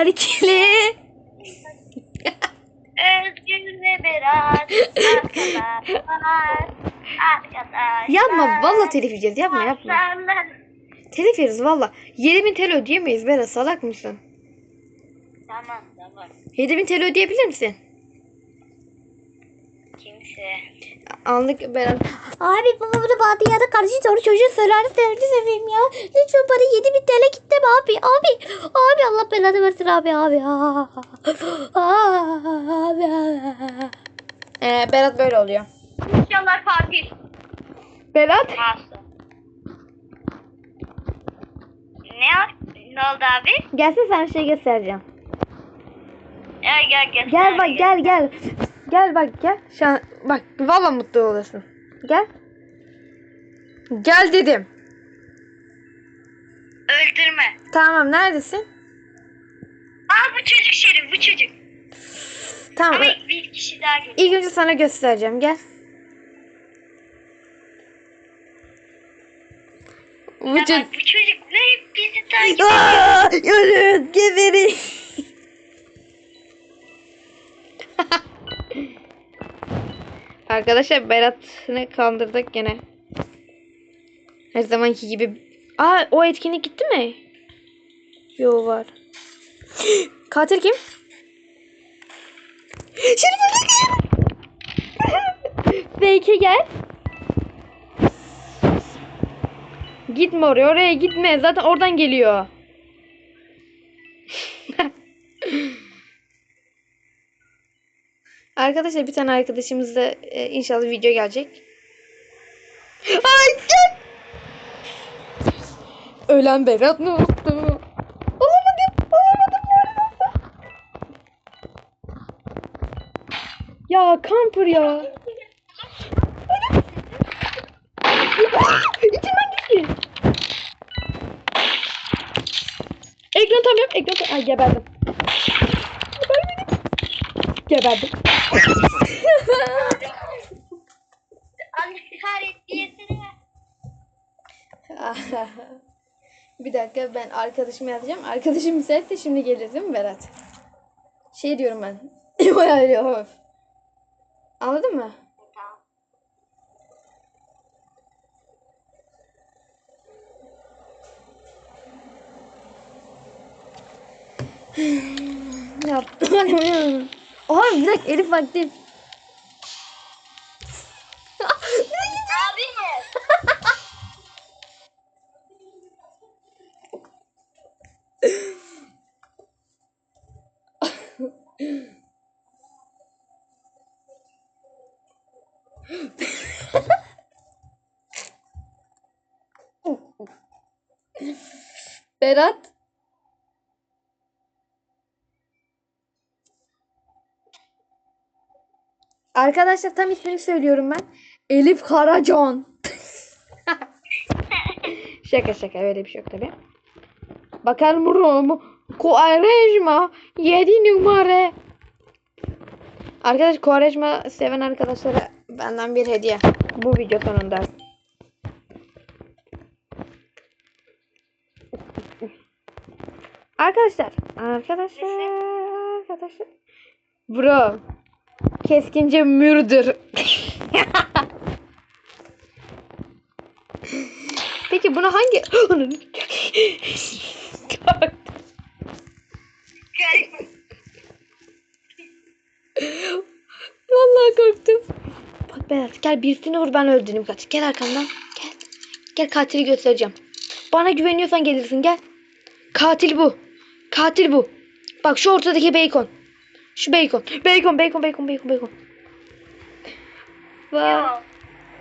erkili. Özgür ve Berat arkadaşlar. Arkadaşlar. Yapma valla telif yiyeceğiz yapma yapma. Telif yeriz valla. 7000 TL ödeyemeyiz Berat salak mısın? Tamam tamam. 7000 TL ödeyebilir misin? Kimse. Anlık Berat. Abi baba bunu bana ya da kardeşi soru çocuğu söyler sevdi seveyim ya. Lütfen bana 7000 TL gitti mi abi? Abi. Abi Allah belanı versin abi abi. Abi. Ee, Berat böyle oluyor. İnşallah Fatih. Berat. Ne, ne oldu abi? Gelsin sana bir şey göstereceğim. Gel gel gel. Gel bak gel gel. Gel bak gel. Şu an bak valla mutlu olasın. Gel. Gel dedim. Öldürme. Tamam neredesin? Aa bu çocuk Şerif bu çocuk. Tamam. Ama bir kişi daha geliyor. İlk önce sana göstereceğim. Gel. Bu çocuk... bu çocuk ne bizi takip Aa, Ölün geberin. Arkadaşlar Berat'ını kandırdık gene. Her zamanki gibi. Aa o etkinlik gitti mi? Yo var. Katil kim? Şerif öldü. Belki gel. Gitme oraya oraya gitme. Zaten oradan geliyor. Arkadaşlar bir tane arkadaşımızda e, inşallah video gelecek. Ay gel. Ölen Berat ne oldu? Olamadım. Olamadım. Ya kamper ya. İçinden gitti. Ekran tam yap. Ekran tam. Ay geberdim. Geberdim. Bir dakika ben arkadaşımı yazacağım. Arkadaşım müsait de şimdi gelir değil mi Berat? Şey diyorum ben. Anladın mı? Tamam. Ya. Oha bir dakika Elif vakti. Abi? Berat. Arkadaşlar tam ismini söylüyorum ben. Elif Karacan. şaka şaka öyle bir şey yok tabi. Bakar mısın? Kuarejma 7 numara. Arkadaş Kuarejma seven arkadaşlara benden bir hediye. Bu video sonunda. Arkadaşlar, arkadaşlar, arkadaşlar. Bro, keskince mürdür. Peki bunu hangi... Vallahi korktum. Bak Berat gel birisini vur ben öldüreyim kaç. Gel arkamdan. Gel. Gel katili göstereceğim. Bana güveniyorsan gelirsin gel. Katil bu. Katil bu. Bak şu ortadaki bacon. Şu bacon. Bacon, bacon, bacon, bacon, bacon. Yok.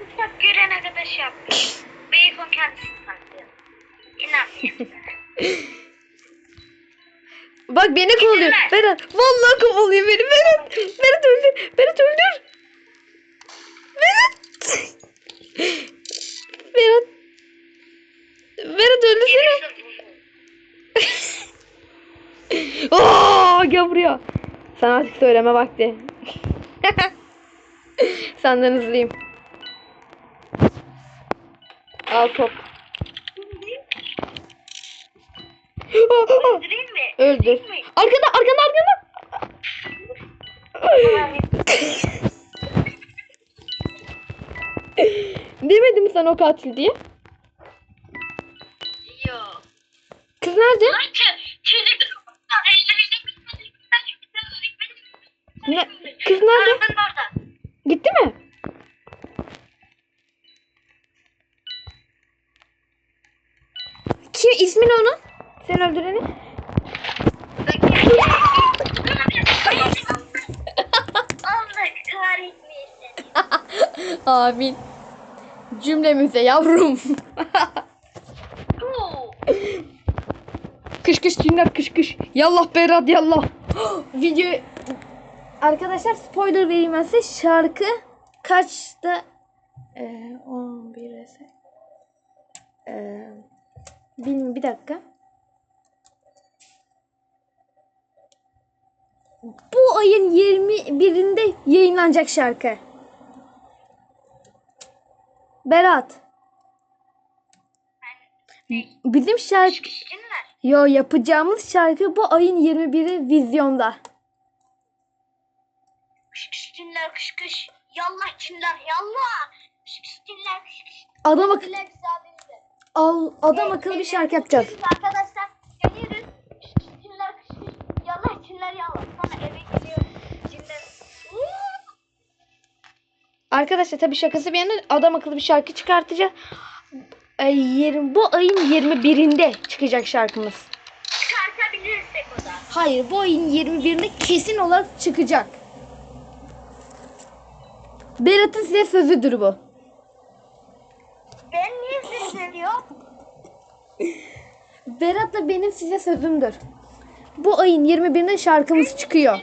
Uçak görene kadar şey. Bacon kendisi saklıyor. İnanmıyorum. Bak beni kovalıyor. Berat. Vallahi kovalıyor beni. Berat. Berat öldür. Berat öldür. Berat. Berat. Berat öldürsene. Oo, gel buraya. Sana artık söyleme vakti. Senden hızlıyım. Al top. Öldüreyim mi? Öldür. Arkada arkada arkada. Demedim mi sana o katil diye? Yok. Kız nerede? Çocuk. İsmi ne onun? Sen öldüreni. Allah kahretmesin. Amin. Cümlemize yavrum. Kış kış cinler kış kış. Yallah Berat yallah. Video Arkadaşlar spoiler vereyim ben size. Şarkı kaçta? Ee, 11 ise. Ee, bilmiyorum bir dakika. Bu ayın 21'inde yayınlanacak şarkı. Berat. Bizim şarkı. Yo yapacağımız şarkı bu ayın 21'i vizyonda. Kış kış cinler kış kış. Yallah cinler yallah. Kış kış cinler kış kış. Adam ak- Dilek sabirle. Al adam akıllı bir şarkı yapacağız. Arkadaşlar geliyoruz. Cinler. Yallah cinler yallah. Sonra eve gidiyoruz. Cinler. Arkadaşlar tabii şakası bir yana adam akıllı bir şarkı çıkartacağız. Ee, yerin, bu ayın 21'inde çıkacak şarkımız. Çıkartabilirsek o da. Hayır bu ayın 21'inde kesin olarak çıkacak. Berat'ın size sözüdür bu. Ben niye sesleniyor? Berat da benim size sözümdür. Bu ayın 21'inde şarkımız çıkıyor.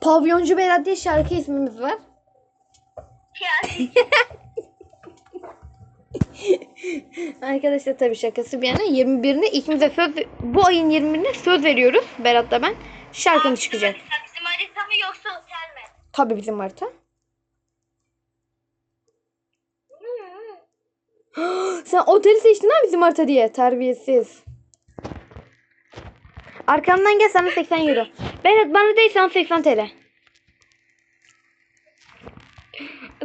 Pavyoncu Berat diye şarkı ismimiz var. Arkadaşlar tabii şakası bir yana 21'inde ikimize söz bu ayın 20'inde söz veriyoruz Berat'la ben. Şarkımız çıkacak. Bizim harita mı yoksa otel mi? Tabii bizim harita. Sen oteli seçtin ha bizim harita diye. Terbiyesiz. Arkamdan gel sana 80 euro. Berat bana değil sana 80 TL.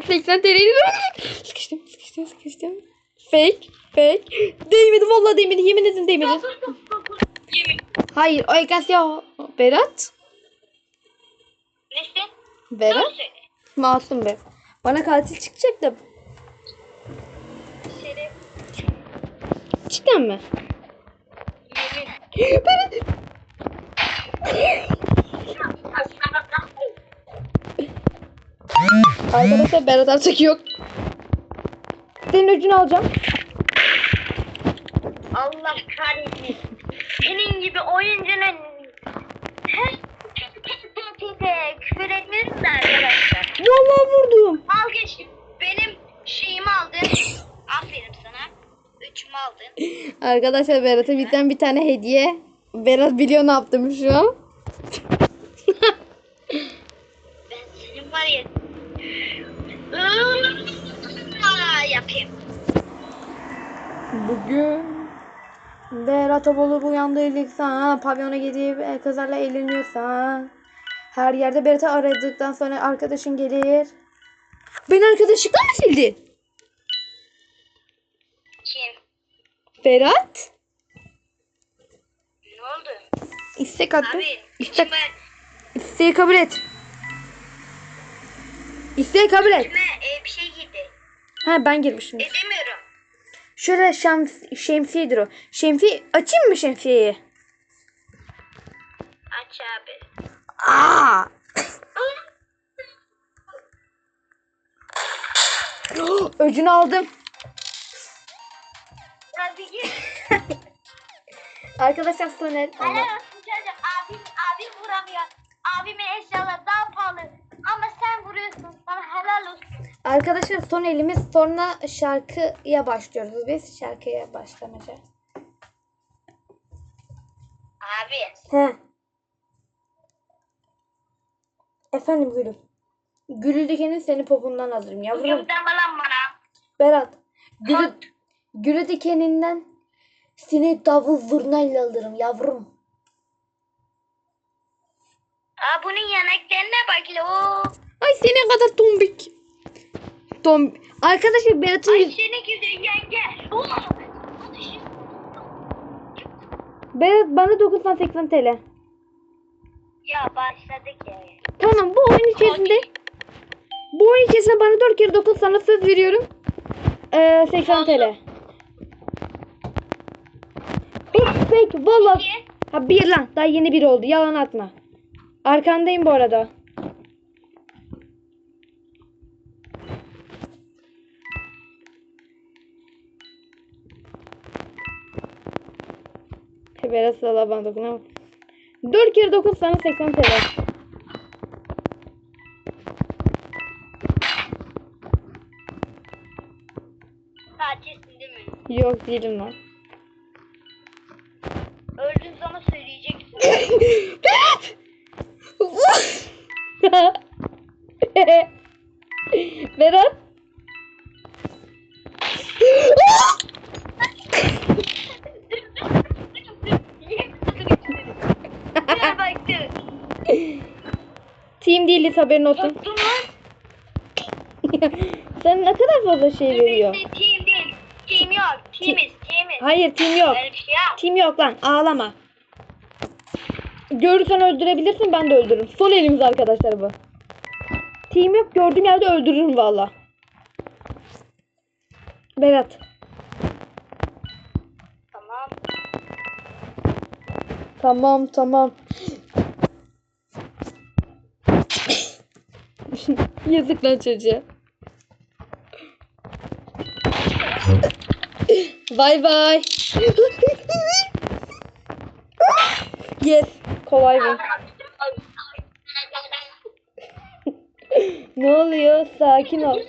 80 TL'yi Sıkıştım sıkıştım sıkıştım. Fake fake. Değmedi vallahi değmedi yemin ederim değmedi. Hayır o ekran siyah. Berat. Nesin? Berat. Masum be. Bana katil çıkacak da. Cidden mi? Berat. Arkadaşlar Berat artık yok. Senin öcünü alacağım. Allah kahretsin. Senin gibi oyuncunun her küfür etmiyorum da arkadaşlar. Vallahi vurdum. Al geç. Benim şeyimi aldın. Aferin Üçümü aldın. Arkadaşlar Berat'a bizden bir tane hediye. Berat biliyor ne yaptım şu an. Ben senin var ya. Aa, yapayım. Bugün Berat olup uyandırdıksa, pavyona gidip kızlarla eğleniyorsa, her yerde Berat'ı aradıktan sonra arkadaşın gelir. Beni arkadaşlıktan mı sildin? Kim? Berat? Ne oldu? İstek attım. Abi. İstek, içime, isteği kabul et. İsteği kabul et. içime e, bir şey girdi. Ha ben girmişim. Edemiyorum. Şöyle şems şemsiyedir o. Şemsiye açayım mı şemsiyeyi? Aç abi. Aa! Öcünü aldım. Abi gir. Arkadaşlar Soner. Helal olsun çocuğum. Abim, abim vuramıyor. Abimin eşyaları daha pahalı. Ama sen vuruyorsun. Sana helal olsun. Arkadaşlar son elimiz sonra şarkıya başlıyoruz biz. Şarkıya başlamaca. Abi. He. Efendim Gülüm. Gülü dikenin seni popundan alırım yavrum. Falan bana. Berat. Gülü, gülü dikeninden Seni davul zurnayla alırım yavrum. Aa bunun yanaklarına bak lo. Ay senin kadar tombik. Tom Arkadaşlar Berat'ın Ay seni güzel yenge. Oo. Berat bana 980 TL. Ya başladık ya. Tamam bu oyun içerisinde bu oyun içerisinde bana 4 kere 9 sana söz veriyorum. Ee, 80 TL. Peki valla. Ha bir lan daha yeni bir oldu yalan atma. Arkandayım bu arada. Berat sala bana dokunamam. 4 kere 9 sana 80 TL. Katilsin değil mi? Yok değilim lan. Berat! Team değiliz haberin olsun. Sen ne kadar fazla şey veriyor. Team değil. Team yok. Teamiz. Teamiz. Hayır team yok. Öyle bir şey yok. Team yok lan ağlama. Görürsen öldürebilirsin ben de öldürürüm. Son elimiz arkadaşlar bu. Team yok gördüğüm yerde öldürürüm valla. Berat. Tamam. Tamam tamam. Yazık lan çocuğa. Bay bay. yes. Mı? Ne oluyor? Sakin ol.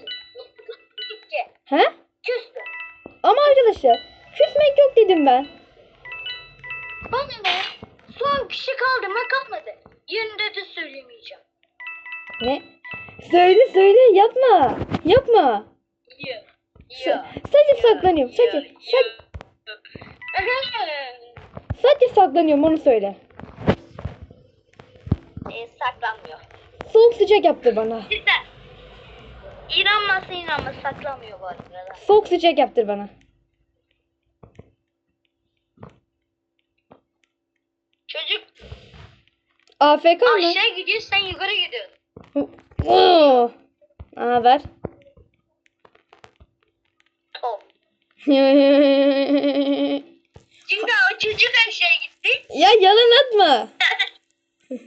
He? Ama arkadaşlar küsmek yok dedim ben. Bana ne? Son kişi kaldı mı kalmadı. Yerinde de söylemeyeceğim. Ne? Söyle söyle yapma. Yapma. Yok. Sa- sadece saklanıyorum. Sadece, sadece, sadece saklanıyorum onu söyle. E, saklanmıyor. Soğuk sıcak yaptır bana. Cidden. İnanmazsa inanma saklanmıyor bu arada. Soğuk sıcak yaptır bana. Çocuk AFK mı? aşağı gidiyor sen yukarı gidiyorsun. Oo. Ne haber? Top. Şimdi o çocuk aşağı gitti. ya yalan atma.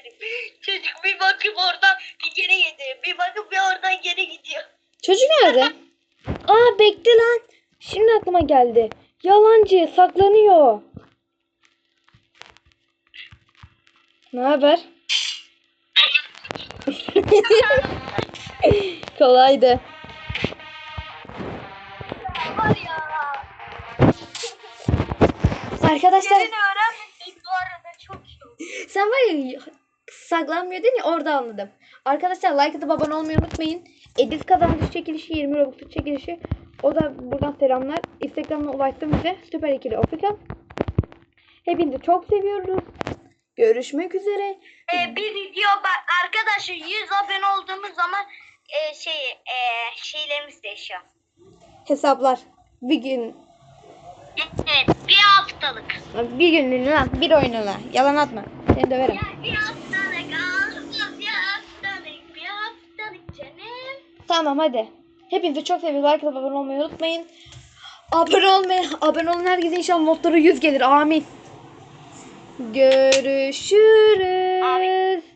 Ederim. Çocuk bir bakıp oradan bir geri gidiyor. Bir bakıp bir oradan geri gidiyor. Çocuk nerede? Aa bekle lan. Şimdi aklıma geldi. Yalancı saklanıyor. Ne haber? Kolaydı. Var ya. Arkadaşlar Senin öğrenmesek bu arada çok iyi olur. sen var ya saklanmıyor değil mi? Orada anladım. Arkadaşlar like atıp abone olmayı unutmayın. Edis kazanmış çekilişi 20 Robux'luk çekilişi. O da buradan selamlar. Instagram'dan ulaştım bize. Süper ikili official. Hepinizi çok seviyoruz. Görüşmek üzere. Ee, bir video bak arkadaşlar 100 abone olduğumuz zaman e, şey e, şeylerimiz değişiyor. Hesaplar. Bir gün. Evet bir haftalık. Bir günlüğüne lan. Bir oyununa. Yalan atma. Seni döverim. Ya bir haftalık Tamam hadi. Hepinizi çok seviyoruz. Like abone olmayı unutmayın. Abone olmayı, abone olun herkese inşallah notları 100 gelir. Amin. Görüşürüz. Amin.